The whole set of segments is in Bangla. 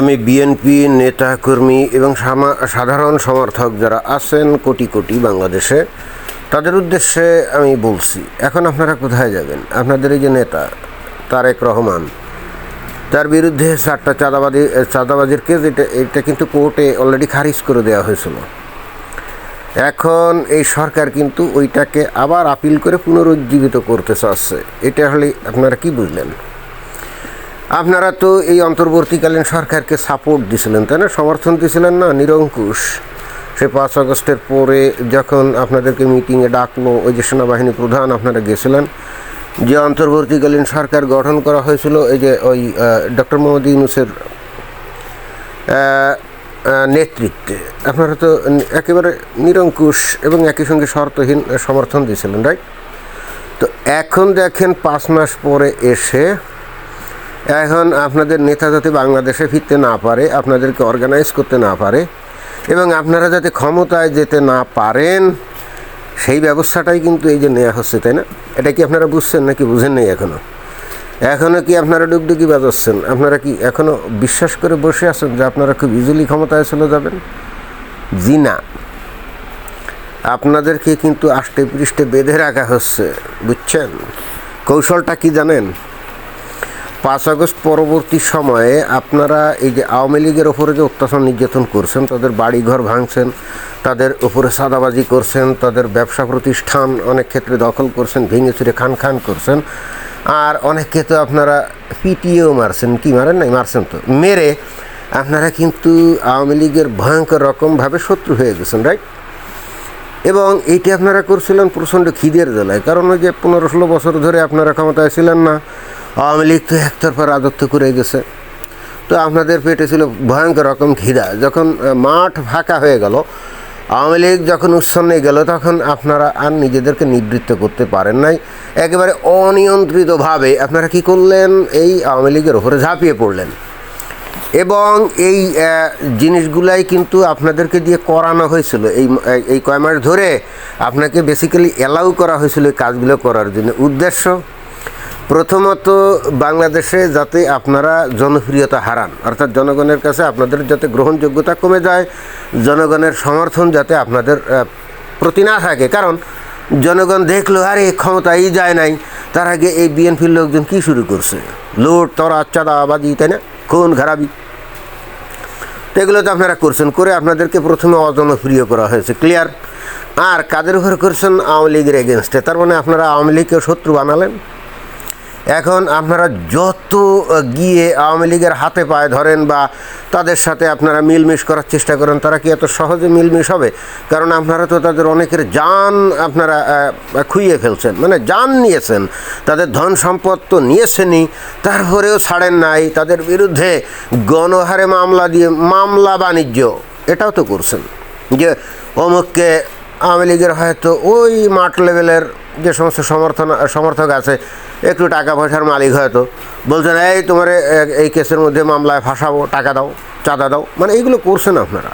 আমি বিএনপি নেতাকর্মী এবং সাধারণ সমর্থক যারা আছেন কোটি কোটি বাংলাদেশে, তাদের উদ্দেশ্যে আমি বলছি, এখন আপনারা কোথায় যাবেন? আপনাদের এই যে নেতা, তারেক রহমান, তার বিরুদ্ধে চারটা চাঁদাবাদী চাঁদাবাজির কেস, এটা এটা কিন্তু কোর্টে অলরেডি খারিজ করে দেওয়া হয়েছিল। এখন এই সরকার কিন্তু ওইটাকে আবার আপিল করে পুনরুজ্জীবিত করতে চাচ্ছে। এটা হলে আপনারা কি বুঝলেন? আপনারা তো এই অন্তর্বর্তীকালীন সরকারকে সাপোর্ট দিছিলেন, তাই না? সমর্থন দিছিলেন না? নিরঙ্কুশ। সে পাঁচ আগস্টের পরে যখন আপনাদেরকে মিটিংয়ে ডাকলো, ওই যে সেনাবাহিনী প্রধান আপনারা গেছিলেন, যে অন্তর্বর্তীকালীন সরকার গঠন করা হয়েছিল, এই যে ওই ডক্টর মোহাম্মদ ইউনুসের নেতৃত্বে, আপনারা তো একেবারে নিরঙ্কুশ এবং একই সঙ্গে শর্তহীন সমর্থন দিয়েছিলেন রাইট তো এখন দেখেন পাঁচ মাস পরে এসে এখন আপনাদের নেতা যাতে বাংলাদেশে ফিরতে না পারে, আপনাদেরকে অর্গানাইজ করতে না পারে, এবং আপনারা যাতে ক্ষমতায় যেতে না পারেন, সেই ব্যবস্থাটাই কিন্তু এই যে নেওয়া হচ্ছে, তাই না? এটা কি আপনারা বুঝছেন নাকি বুঝেন নাই এখনও এখনও কি আপনারা ডুগডুগি বাজাচ্ছেন? আপনারা কি এখনও বিশ্বাস করে বসে আছেন যে আপনারা খুব ইজিলি ক্ষমতায় চলে যাবেন? জি না। আপনাদেরকে কিন্তু আষ্টে পৃষ্ঠে বেঁধে রাখা হচ্ছে, বুঝছেন? কৌশলটা কি জানেন? পাঁচ আগস্ট পরবর্তী সময়ে আপনারা এই যে আওয়ামী লীগের ওপরে যে অত্যাচার নির্যাতন করছেন, তাদের বাড়িঘর ভাঙছেন, তাদের উপরে সাদাবাজি করছেন, তাদের ব্যবসা প্রতিষ্ঠান অনেক ক্ষেত্রে দখল করছেন, ভেঙে চুরে খান খান করছেন। আর অনেক ক্ষেত্রে আপনারা পিটিয়েও মারছেন। কি মারেন নাই? মারছেন তো। মেরে আপনারা কিন্তু আওয়ামী লীগের ভয়ঙ্কর রকমভাবে শত্রু হয়ে গেছেন রাইট এবং এইটি আপনারা করছিলেন প্রচণ্ড খিদের জেলায় কারণ ওই যে পনেরো ষোলো বছর ধরে আপনারা ক্ষমতায় ছিলেন না, আওয়ামী লীগ তো একতরফা রাজত্ব করে গেছে। তো আপনাদের পেটে ছিল ভয়ঙ্কর রকম খিদা যখন মাঠ ফাঁকা হয়ে গেল, আওয়ামী লীগ যখন উচ্ছন্নে গেল, তখন আপনারা আর নিজেদেরকে নিবৃত্ত করতে পারেন নাই। একেবারে অনিয়ন্ত্রিতভাবে আপনারা কি করলেন? এই আওয়ামী লীগের ওপরে ঝাঁপিয়ে পড়লেন। এবং এই জিনিসগুলাই কিন্তু আপনাদেরকে দিয়ে করানো হয়েছিল। এই এই কয় মাস ধরে আপনাকে বেসিক্যালি অ্যালাউ করা হয়েছিল এই কাজগুলো করার জন্য। উদ্দেশ্য, প্রথমত বাংলাদেশে যাতে আপনারা জনপ্রিয়তা হারান, অর্থাৎ জনগণের কাছে আপনাদের যাতে গ্রহণযোগ্যতা কমে যায়, জনগণের সমর্থন যাতে আপনাদের প্রতি না থাকে। কারণ জনগণ দেখল, আরে ক্ষমতাই যায় নাই, তার আগে এই বিএনপির লোকজন কি শুরু করছে? লুট তরা চাঁদাবাজি, তাই না? খুন খারাপি তো এগুলো তো আপনারা করছেন, করে আপনাদেরকে প্রথমে অজনপ্রিয় করা হয়েছে ক্লিয়ার আর কাদের উপর করছেন? আওয়ামী লীগের এগেনস্টে তার মানে আপনারা আওয়ামী লীগকে শত্রু বানালেন? এখন আপনারা যত গিয়ে আওয়ামী লীগের হাতে পায়ে ধরেন বা তাদের সাথে আপনারা মিলমিশ করার চেষ্টা করেন, তারা কি এত সহজে মিলমিশ হবে? কারণ আপনারা তো তাদের অনেকের যান আপনারা খুইয়ে ফেলছেন মানে যান নিয়েছেন। তাদের ধন সম্পদ তো নিয়েছেনই, তারপরেও ছাড়েন নাই। তাদের বিরুদ্ধে গণহারে মামলা দিয়ে, মামলা বাণিজ্য, এটাও তো করছেন। যে অমুককে আওয়ামী লীগের হয়তো ওই মাঠ লেভেলের যে সমস্ত সমর্থন, সমর্থক আছে, একটু টাকা পয়সার মালিক হয়তো বলছেন এই তোমার এই কেসের মধ্যে মামলায় ফাঁসাবো, টাকা দাও, চাঁদা দাও। মানে এইগুলো করছেন আপনারা।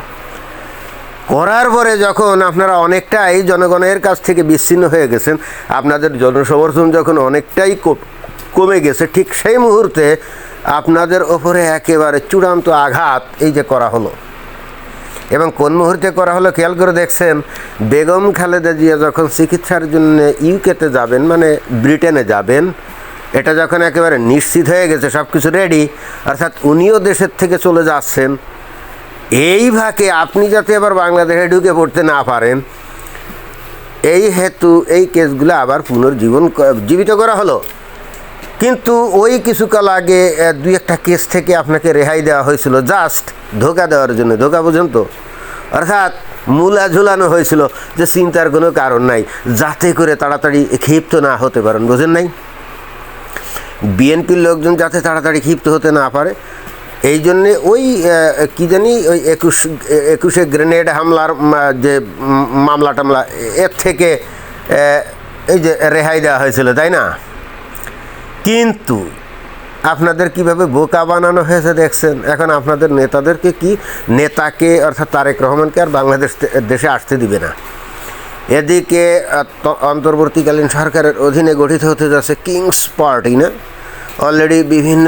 করার পরে যখন আপনারা অনেকটাই জনগণের কাছ থেকে বিচ্ছিন্ন হয়ে গেছেন, আপনাদের জনসমর্থন যখন অনেকটাই কমে গেছে, ঠিক সেই মুহূর্তে আপনাদের ওপরে একেবারে চূড়ান্ত আঘাত এই যে করা হলো। এবং কোন মুহূর্তে করা হলো খেয়াল করে দেখছেন, বেগম খালেদা জিয়া যখন চিকিৎসার জন্য ইউকেতে যাবেন মানে ব্রিটেনে যাবেন, এটা যখন একেবারে নিশ্চিত হয়ে গেছে সব কিছু রেডি অর্থাৎ উনিও দেশের থেকে চলে যাচ্ছেন, এই ভাগে আপনি যাতে এবার বাংলাদেশে ঢুকে পড়তে না পারেন, এই হেতু, এই কেসগুলো আবার পুনর্জীবন জীবিত করা হলো। কিন্তু ওই কিছুকাল আগে দুই একটা কেস থেকে আপনাকে রেহাই দেওয়া হয়েছিল। জাস্ট ধোকা দেওয়ার জন্য। ধোকা বুঝেন তো? অর্থাৎ মূলা ঝুলানো হয়েছিল যে চিন্তার কোনো কারণ নাই। যাতে করে তাড়াতাড়ি ক্ষিপ্ত না হতে পারেন, বোঝেন নাই? বিএনপির লোকজন যাতে তাড়াতাড়ি ক্ষিপ্ত হতে না পারে, এই জন্যে ওই কি জানি, ওই একুশ একুশে গ্রেনেড হামলার যে মামলা টামলা, এর থেকে এই যে রেহাই দেওয়া হয়েছিল, তাই না? কিন্তু আপনাদের কীভাবে বোকা বানানো হয়েছে দেখছেন? এখন আপনাদের নেতাদেরকে কি নেতাকে অর্থাৎ তারেক রহমানকে আর বাংলাদেশ দেশে আসতে দিবে না? এদিকে অন্তর্বর্তীকালীন সরকারের অধীনে গঠিত হতে যাচ্ছে কিংস পার্টি, না? অলরেডি বিভিন্ন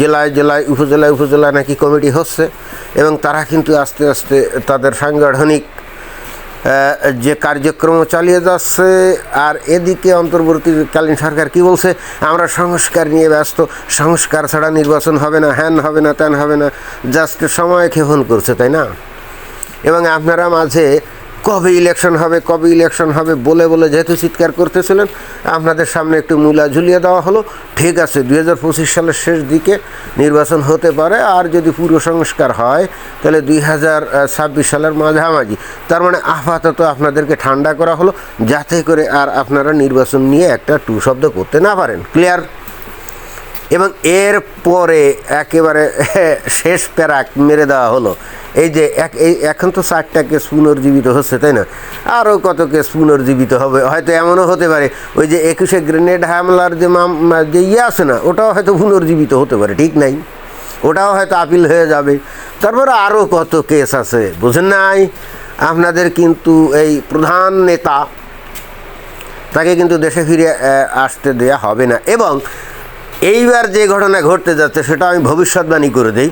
জেলায় জেলায়, উপজেলায় উপজেলায় নাকি কমিটি হচ্ছে এবং তারা কিন্তু আস্তে আস্তে তাদের সাংগঠনিক যে কার্যক্রম চালিয়ে যাচ্ছে আর এদিকে অন্তর্বর্তীকালীন সরকার কি বলছে? আমরা সংস্কার নিয়ে ব্যস্ত। সংস্কার ছাড়া নির্বাচন হবে না, হ্যান হবে না, ত্যান হবে না। জাস্ট সময় ক্ষেপণ করছে, তাই না? এবং আপনারা মাঝে কবে ইলেকশন হবে, কবে ইলেকশন হবে বলে বলে যেহেতু চিৎকার করতেছিলেন, আপনাদের সামনে একটু মূলা ঝুলিয়ে দেওয়া হলো। ঠিক আছে, দুই হাজার পঁচিশ সালের শেষ দিকে নির্বাচন হতে পারে, আর যদি পুরো সংস্কার হয়, তাহলে দুই হাজার ছাব্বিশ সালের মাঝামাঝি। তার মানে আপাতত আপনাদেরকে ঠান্ডা করা হলো, যাতে করে আর আপনারা নির্বাচন নিয়ে একটা টু শব্দ করতে না পারেন। ক্লিয়ার এবং এর পরে একেবারে শেষ প্যারাক মেরে দেওয়া হলো। এই যে এক এই এখন তো চারটা কেস পুনর্জীবিত হচ্ছে, তাই না? আরও কত কেস পুনর্জীবিত হবে? হয়তো এমনও হতে পারে, ওই যে একুশে গ্রেনেড হামলার যে যে ইয়ে আছে না, ওটাও হয়তো পুনর্জীবিত হতে পারে, ঠিক নাই? ওটাও হয়তো আপিল হয়ে যাবে। তারপরে আরও কত কেস আছে, বুঝেন নাই? আপনাদের কিন্তু এই প্রধান নেতা, তাকে কিন্তু দেশে ফিরে আসতে দেয়া হবে না। এবং এইবার যে ঘটনা ঘটতে যাচ্ছে, সেটা আমি ভবিষ্যৎবাণী করে দিই।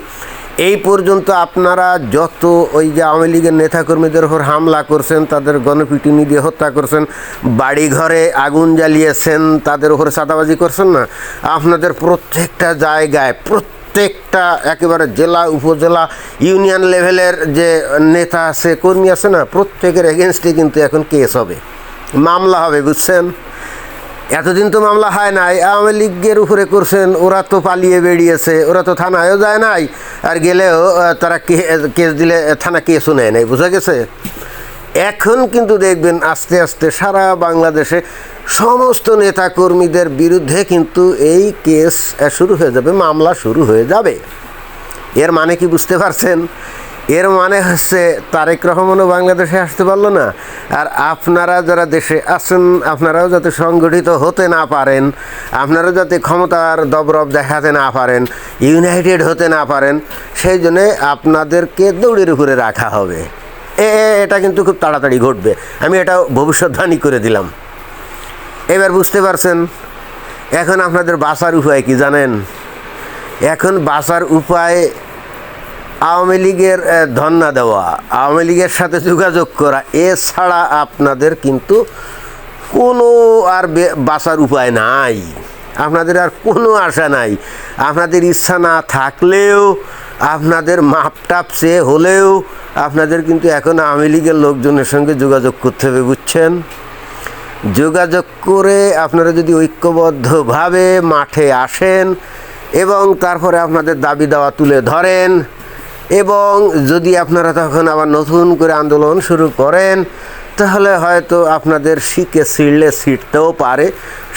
এই পর্যন্ত আপনারা যত ওই যে আওয়ামী লীগের নেতাকর্মীদের ওপর হামলা করছেন, তাদের গণপিটুনি দিয়ে হত্যা করছেন বাড়ি ঘরে আগুন জ্বালিয়েছেন, তাদের ওপরে চাঁদাবাজি করছেন না? আপনাদের প্রত্যেকটা জায়গায়, প্রত্যেকটা একেবারে জেলা, উপজেলা, ইউনিয়ন লেভেলের যে নেতা আছে, কর্মী আছে না, প্রত্যেকের এগেনস্টে কিন্তু এখন কেস হবে। মামলা হবে, বুঝছেন? এতদিন তো মামলা হয় নাই, আওয়ামী লীগের উপরে করছেন, ওরা তো পালিয়ে বেরিয়েছে ওরা তো থানায়ও যায় নাই, আর গেলেও তারা কেস দিলে থানা কেসও নেয় নাই, বোঝা গেছে? এখন কিন্তু দেখবেন আস্তে আস্তে সারা বাংলাদেশে সমস্ত নেতাকর্মীদের বিরুদ্ধে কিন্তু এই কেস শুরু হয়ে যাবে, মামলা শুরু হয়ে যাবে। এর মানে কি বুঝতে পারছেন? এর মানে হচ্ছে তারেক রহমানও বাংলাদেশে আসতে পারল না। আর আপনারা যারা দেশে আছেন, আপনারাও যাতে সংগঠিত হতে না পারেন, আপনারা যাতে ক্ষমতার দবরব দেখাতে না পারেন, ইউনাইটেড হতে না পারেন, সেই জন্যে আপনাদেরকে দৌড়ের উপরে রাখা হবে। এ, এ- এটা কিন্তু খুব তাড়াতাড়ি ঘটবে। আমি এটা ভবিষ্যৎবাণী করে দিলাম। এবার বুঝতে পারছেন, এখন আপনাদের বাঁচার উপায় কি জানেন? এখন বাঁচার উপায় আওয়ামী লীগের ধন্না দেওয়া, আওয়ামী লীগের সাথে যোগাযোগ করা এছাড়া আপনাদের কিন্তু কোনো আর বাঁচার উপায় নাই। আপনাদের আর কোনো আশা নাই। আপনাদের ইচ্ছা না থাকলেও, আপনাদের মাপটাপ চেয়ে হলেও, আপনাদের কিন্তু এখন আওয়ামী লীগের লোকজনের সঙ্গে যোগাযোগ করতে হবে, বুঝছেন? যোগাযোগ করে আপনারা যদি ঐক্যবদ্ধভাবে মাঠে আসেন এবং তারপরে আপনাদের দাবি দাওয়া তুলে ধরেন এবং যদি আপনারা তখন আবার নতুন করে আন্দোলন শুরু করেন, তাহলে হয়তো আপনাদের শিখে ছিঁড়লে ছিঁড়তেও পারে।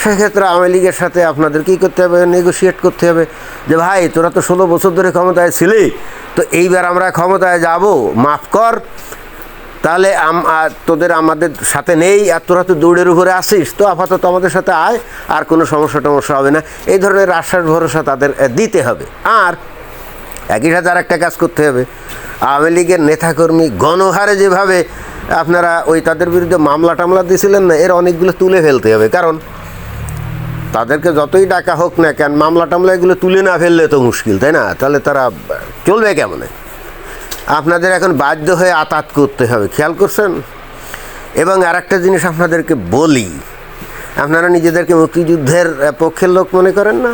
সেক্ষেত্রে আওয়ামী লীগের সাথে আপনাদের কী করতে হবে? নেগোসিয়েট করতে হবে। যে ভাই, তোরা তো ষোলো বছর ধরে ক্ষমতায় ছিলি, তো এইবার আমরা ক্ষমতায় যাব, মাফ কর। তাহলে তোদের আমাদের সাথে নেই, আর তোরা তো দৌড়ের উপরে আসিস তো আপাতত আমাদের সাথে আয়, আর কোনো সমস্যা টমস্যা হবে না। এই ধরনের আশ্বাস ভরসা তাদের দিতে হবে। আর একই সাথে আর একটা কাজ করতে হবে। আওয়ামী লীগের নেতাকর্মী গণহারে যেভাবে আপনারা ওই তাদের বিরুদ্ধে মামলা টামলা দিয়েছিলেন না, এর অনেকগুলো তুলে ফেলতে হবে। কারণ তাদেরকে যতই ডাকা হোক না কেন, মামলা টামলা এগুলো তুলে না ফেললে তো মুশকিল, তাই না? তাহলে তারা চলবে কেমনে? আপনাদের এখন বাধ্য হয়ে আতাত করতে হবে, খেয়াল করছেন? এবং আর একটা জিনিস আপনাদেরকে বলি, আপনারা নিজেদেরকে মুক্তিযুদ্ধের পক্ষের লোক মনে করেন না?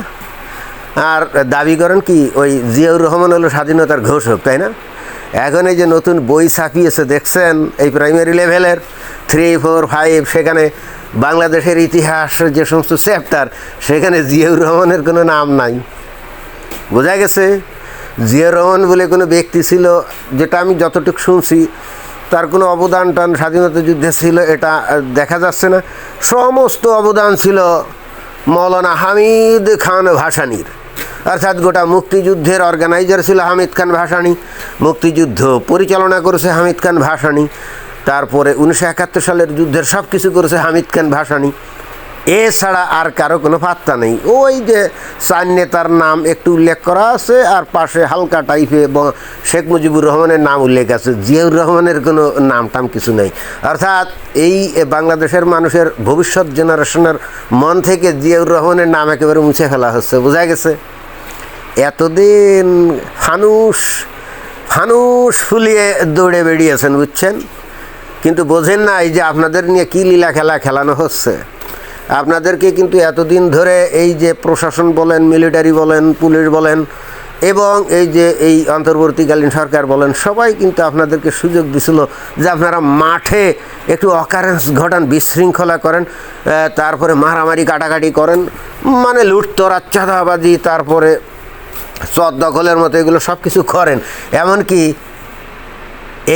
আর দাবি করেন কি, ওই জিয়াউর রহমান হলো স্বাধীনতার ঘোষক, তাই না? এখন এই যে নতুন বই ছাপিয়েছে, দেখছেন এই প্রাইমারি লেভেলের থ্রি ফোর ফাইভ সেখানে বাংলাদেশের ইতিহাস যে সমস্ত চ্যাপ্টার সেখানে জিয়াউর রহমানের কোনো নাম নাই। বোঝা গেছে? জিয়া রহমান বলে কোনো ব্যক্তি ছিল যেটা আমি যতটুকু শুনছি, তার কোনো অবদান টান স্বাধীনতা যুদ্ধে ছিল এটা দেখা যাচ্ছে না। সমস্ত অবদান ছিল মৌলানা হামিদ খান ভাসানির। অর্থাৎ গোটা মুক্তিযুদ্ধের অর্গানাইজার ছিল হামিদ খান ভাসানি। মুক্তিযুদ্ধ পরিচালনা করেছে হামিদ খান ভাসানি। তারপরে উনিশশো একাত্তর সালের যুদ্ধের সব কিছু করেছে হামিদ খান ভাসানি। এছাড়া আর কারও কোনো পাত্তা নেই। ওই যে চার নেতার নাম একটু উল্লেখ করা আছে, আর পাশে হালকা টাইপে শেখ মুজিবুর রহমানের নাম উল্লেখ আছে। জিয়াউর রহমানের কোনো নাম টাম কিছু নেই। অর্থাৎ এই বাংলাদেশের মানুষের ভবিষ্যৎ জেনারেশনের মন থেকে জিয়াউর রহমানের নাম একেবারে মুছে ফেলা হচ্ছে। বোঝা গেছে? এতদিন ফানুস ফানুস ফুলিয়ে দৌড়ে বেরিয়েছেন বুঝছেন? কিন্তু বোঝেন না, এই যে আপনাদের নিয়ে কী লীলা খেলা খেলানো হচ্ছে। আপনাদেরকে কিন্তু এতদিন ধরে এই যে প্রশাসন বলেন, মিলিটারি বলেন, পুলিশ বলেন, এবং এই যে এই অন্তর্বর্তীকালীন সরকার বলেন, সবাই কিন্তু আপনাদেরকে সুযোগ দিছিল যে আপনারা মাঠে একটু অকারেন্স ঘটান, বিশৃঙ্খলা করেন তারপরে মারামারি, কাটাকাটি করেন মানে লুটতরাজ, চাঁদাবাজি, তারপরে চর দখলের মতো এগুলো সব কিছু করেন। এমনকি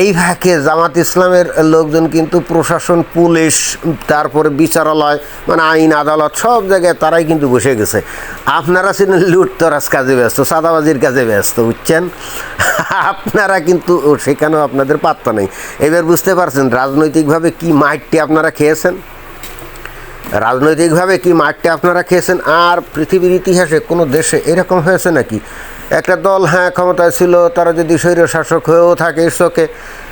এই ভাগে জামাত ইসলামের লোকজন কিন্তু প্রশাসন, পুলিশ, তারপরে বিচারালয় মানে আইন, আদালত সব জায়গায় তারাই কিন্তু বসে গেছে। আপনারা ছিলেন লুটতরাজ কাজে ব্যস্ত, সাদাবাজির কাজে ব্যস্ত, বুঝছেন? আপনারা কিন্তু সেখানেও আপনাদের পাত্তা নেই। এবার বুঝতে পারছেন রাজনৈতিকভাবে কি মাইটটি আপনারা খেয়েছেন? রাজনৈতিকভাবে কি মাঠটা আপনারা খেয়েছেন? আর পৃথিবীর ইতিহাসে কোনো দেশে এরকম হয়েছে নাকি? একটা দল হ্যাঁ ক্ষমতায় ছিল, তারা যদি শৈর শাসক হয়েও থাকে ঈশ্বরকে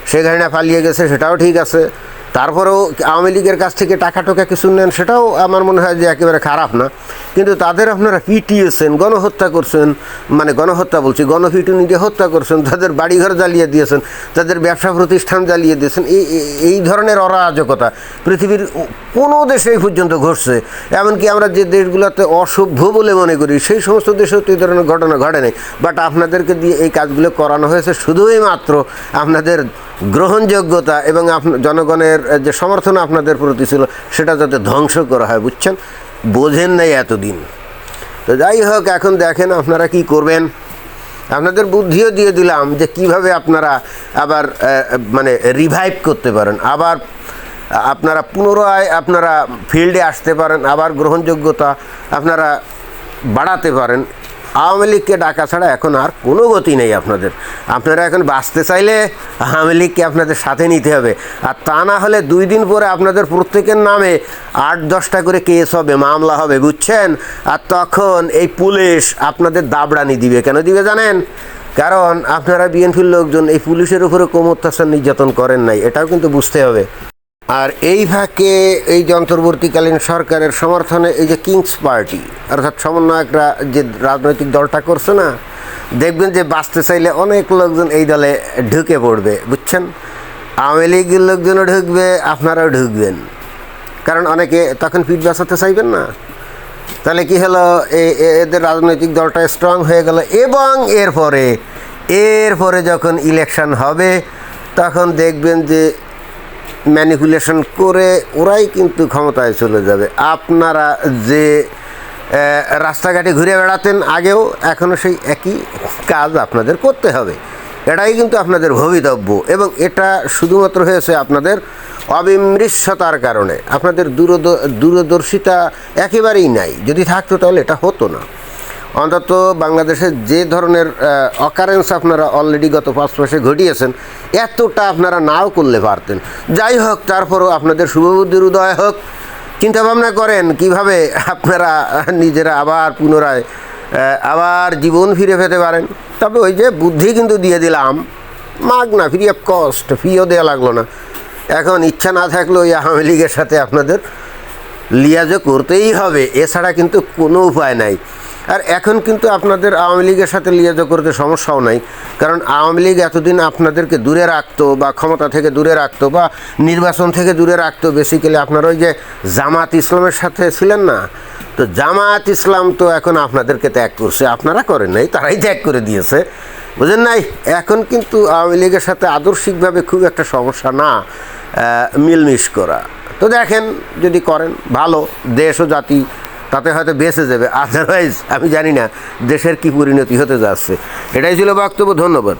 সেখানে পালিয়ে গেছে, সেটাও ঠিক আছে। তারপরেও আওয়ামী লীগের কাছ থেকে টাকা টোকা কিছু নেন, সেটাও আমার মনে হয় যে একেবারে খারাপ না। কিন্তু তাদের আপনারা পিটিয়েছেন গণহত্যা করছেন মানে গণহত্যা বলছি, গণপিটুনি দিয়ে হত্যা করছেন, তাদের বাড়িঘর জ্বালিয়ে দিয়েছেন, তাদের ব্যবসা প্রতিষ্ঠান জ্বালিয়ে দিয়েছেন, এই, এই- এই ধরনের অরাজকতা পৃথিবীর কোনো দেশে এই পর্যন্ত ঘটছে। এমনকি আমরা যে দেশগুলোতে অসভ্য বলে মনে করি, সেই সমস্ত দেশেও তো এই ধরনের ঘটনা ঘটে নাই। বাট আপনাদেরকে দিয়ে এই কাজগুলো করানো হয়েছে শুধুই মাত্র আপনাদের গ্রহণযোগ্যতা এবং জনগণের যে সমর্থন আপনাদের প্রতি ছিল, সেটা যাতে ধ্বংস করা হয়, বুঝছেন? বোঝেন নাই এতদিন। তো যাই হোক, এখন দেখেন আপনারা কি করবেন। আপনাদের বুদ্ধিও দিয়ে দিলাম যে কীভাবে আপনারা আবার মানে রিভাইভ করতে পারেন। আবার, আপনারা পুনরায় আপনারা ফিল্ডে আসতে পারেন, আবার গ্রহণযোগ্যতা আপনারা বাড়াতে পারেন। আওয়ামী লীগকে ডাকা ছাড়া এখন আর কোনো গতি নেই আপনাদের। আপনারা এখন বাঁচতে চাইলে আওয়ামী লীগকে আপনাদের সাথে নিতে হবে। আর তা না হলে দুই দিন পরে আপনাদের প্রত্যেকের নামে আট দশটা করে কেস হবে, মামলা হবে, বুঝছেন? আর তখন এই পুলিশ আপনাদের দাবড়ানি দিবে। কেন দিবে জানেন? কারণ আপনারা বিএনপির লোকজন এই পুলিশের উপরে কম নির্যাতন করেন নাই, এটাও কিন্তু বুঝতে হবে। আর এই ফাঁকে এই যে অন্তর্বর্তীকালীন সরকারের সমর্থনে এই যে কিংস পার্টি, অর্থাৎ সমন্বয়করা যে রাজনৈতিক দলটা করছে না, দেখবেন যে বাঁচতে চাইলে অনেক লোকজন এই দলে ঢুকে পড়বে, বুঝছেন? আওয়ামী লীগের লোকজনও ঢুকবে, আপনারাও ঢুকবেন। কারণ অনেকে তখন পিঠ বাঁচাতে চাইবেন না। তাহলে কি হলো? এদের রাজনৈতিক দলটা স্ট্রং হয়ে গেল এবং এরপরে এরপরে যখন ইলেকশন হবে, তখন দেখবেন যে ম্যানিপুলেশন করে ওরাই কিন্তু ক্ষমতায় চলে যাবে। আপনারা যে রাস্তাঘাটে ঘুরে বেড়াতেন আগেও এখনও সেই একই কাজ আপনাদের করতে হবে। এটাই কিন্তু আপনাদের ভবিতব্য এবং এটা শুধুমাত্র হয়েছে আপনাদের অবিমৃশ্যতার কারণে। আপনাদের দূরদর্শিতা একেবারেই নাই। যদি থাকতো তাহলে এটা হতো না। অন্তত বাংলাদেশের যে ধরনের অকারেন্স আপনারা অলরেডি গত পাঁচ মাসে ঘটিয়েছেন, এতটা আপনারা নাও করলে পারতেন। যাই হোক, তারপরও আপনাদের শুভবুদ্ধির উদয় হোক। চিন্তা ভাবনা করেন কীভাবে আপনারা নিজেরা আবার পুনরায় আবার জীবন ফিরে পেতে পারেন। তবে ওই যে বুদ্ধি কিন্তু দিয়ে দিলাম, মাগ না ফ্রি অফ কস্ট ফিও দেওয়া লাগল না। এখন ইচ্ছা না থাকলেও ওই আওয়ামী লীগের সাথে আপনাদের লিয়াজও করতেই হবে, এছাড়া কিন্তু কোনো উপায় নাই। আর এখন কিন্তু আপনাদের আওয়ামী লীগের সাথে লিয়াজও করতে সমস্যাও নাই। কারণ আওয়ামী লীগ এতদিন আপনাদেরকে দূরে রাখতো বা ক্ষমতা থেকে দূরে রাখতো বা নির্বাচন থেকে দূরে রাখতো। বেসিক্যালি আপনারা ওই যে জামাত ইসলামের সাথে ছিলেন না? তো জামাত ইসলাম তো এখন আপনাদেরকে ত্যাগ করছে। আপনারা করেন নাই, তারাই ত্যাগ করে দিয়েছে। বুঝেন নাই? এখন কিন্তু আওয়ামী লীগের সাথে আদর্শিকভাবে খুব একটা সমস্যা না মিলমিশ করা। তো দেখেন যদি করেন, ভালো। দেশ ও জাতি তাতে হয়তো বেঁচে যাবে। আদারওয়াইজ আমি জানি না দেশের কি পরিণতি হতে যাচ্ছে। এটাই ছিল বক্তব্য, ধন্যবাদ।